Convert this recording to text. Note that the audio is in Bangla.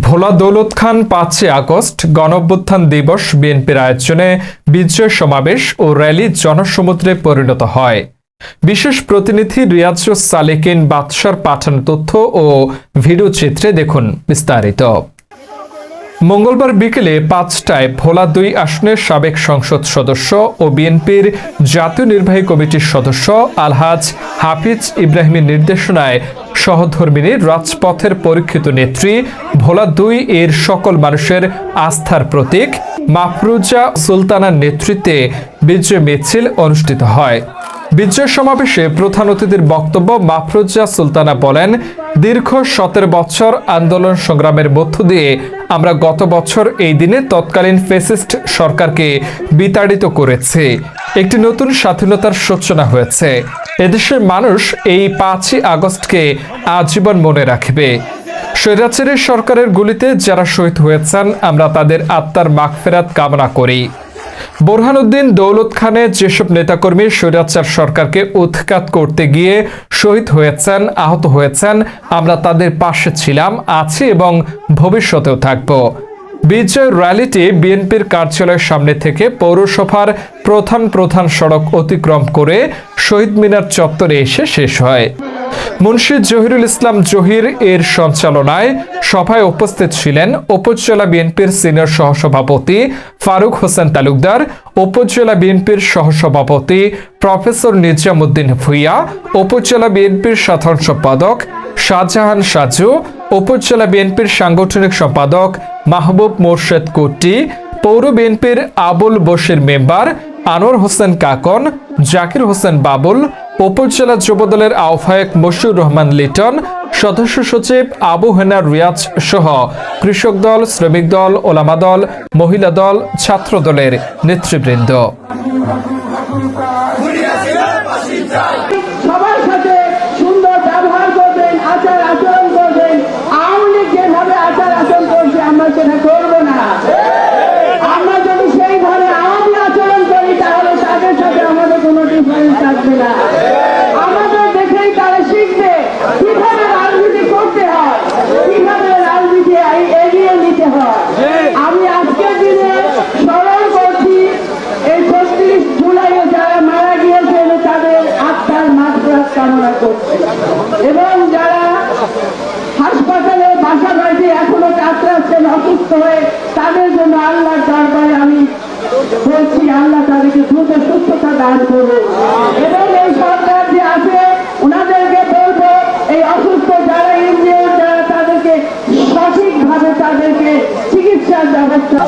ভোলা দৌলত খান পাঁচই আগস্ট গণঅভ্যুত্থান দিবস বিএনপির আয়োজনে বিজয় সমাবেশ ও র্যালি জনসমুদ্রে পরিণত হয়। বিশেষ প্রতিনিধি রিয়াজুস সালেকিন বাদশার পাঠানো তথ্য ও ভিডিও চিত্রে দেখুন বিস্তারিত। মঙ্গলবার বিকেলে পাঁচটায় ভোলা দুই আসনের সাবেক সংসদ সদস্য ও বিএনপির জাতীয় নির্বাহী কমিটির সদস্য আলহাজ হাফিজ ইব্রাহিমের নির্দেশনায় সহধর্মিনী রাজপথের পরীক্ষিত নেত্রী ভোলা দুই এর সকল মানুষের আস্থার প্রতীক, মাফরুজা সুলতানার নেতৃত্বে বিজয় মিছিল অনুষ্ঠিত হয়। বিজয় সমাবেশে প্রধান অতিথির বক্তব্য মাফরুজা সুলতানা বলেন, দীর্ঘ সতেরো বছর আন্দোলন সংগ্রামের মধ্য দিয়ে আমরা গত বছর এই দিনে তৎকালীন ফেসিস্ট সরকারকে বিতাড়িত করেছি। একটি নতুন স্বাধীনতার সূচনা হয়েছে। এদেশের মানুষ এই পাঁচই আগস্টকে আজীবন মনে রাখবে। স্বৈরাচারী সরকারের গুলিতে যারা শহীদ হয়েছেন, আমরা তাদের আত্মার মাগফেরাত কামনা করি। বোরহানুদ্দিন দৌলত খানের যেসব নেতাকর্মী স্বৈরাচার সরকারকে উৎখাত করতে গিয়ে শহীদ হয়েছেন, আহত হয়েছেন, আমরা তাদের পাশে ছিলাম, আছি এবং ভবিষ্যতেও থাকব। বিজয় র্যালিটি বিএনপির কার্যালয়ের সামনে থেকে পৌরসভার প্রধান প্রধান সড়ক অতিক্রম করে শহীদ মিনার চত্বরে এসে শেষ হয়। মুন্সি জহিরুল ইসলাম জহির এর সঞ্চালনায় সভায় উপস্থিত ছিলেন উপজেলা বিএনপির সিনিয়র সহসভাপতি ফারুক হোসেন তালুকদার, উপজেলা বিএনপির সহসভাপতি প্রফেসর নিজামুদ্দিন ভুইয়া, উপজেলা বিএনপির সাধারণ সম্পাদক শাহজাহান সাজু, উপজেলা বিএনপির সাংগঠনিক সম্পাদক মাহবুব মোর্শেদ কুট্টি, পৌর বিএনপির আবুল বশির মেম্বার আনোয়ার হোসেন কাকন, জাকির হোসেন বাবুল উপজেলা যুবদলের আহ্বায়ক মশিউর রহমান লিটন, সদস্য সচিব আবু হেনা রিয়াজ সহ কৃষক দল, শ্রমিক দল, ওলামা দল, মহিলা দল, ছাত্র দলের নেতৃবৃন্দ। সবার সাথে এবং যারা হাসপাতালে বাসা বাড়িতে এখনও কাতরাচ্ছেন অসুস্থ হয়ে তাদের জন্য আল্লাহর দরবারে আমি বলছি, আল্লাহ তাদেরকে দ্রুত সুস্থতা দান করবে এবং এই সরকার যে আছে, ওনাদেরকে বলব, এই অসুস্থ যারা ইঞ্জিনিয়ার যারা তাদেরকে সঠিকভাবে তাদেরকে চিকিৎসার ব্যবস্থা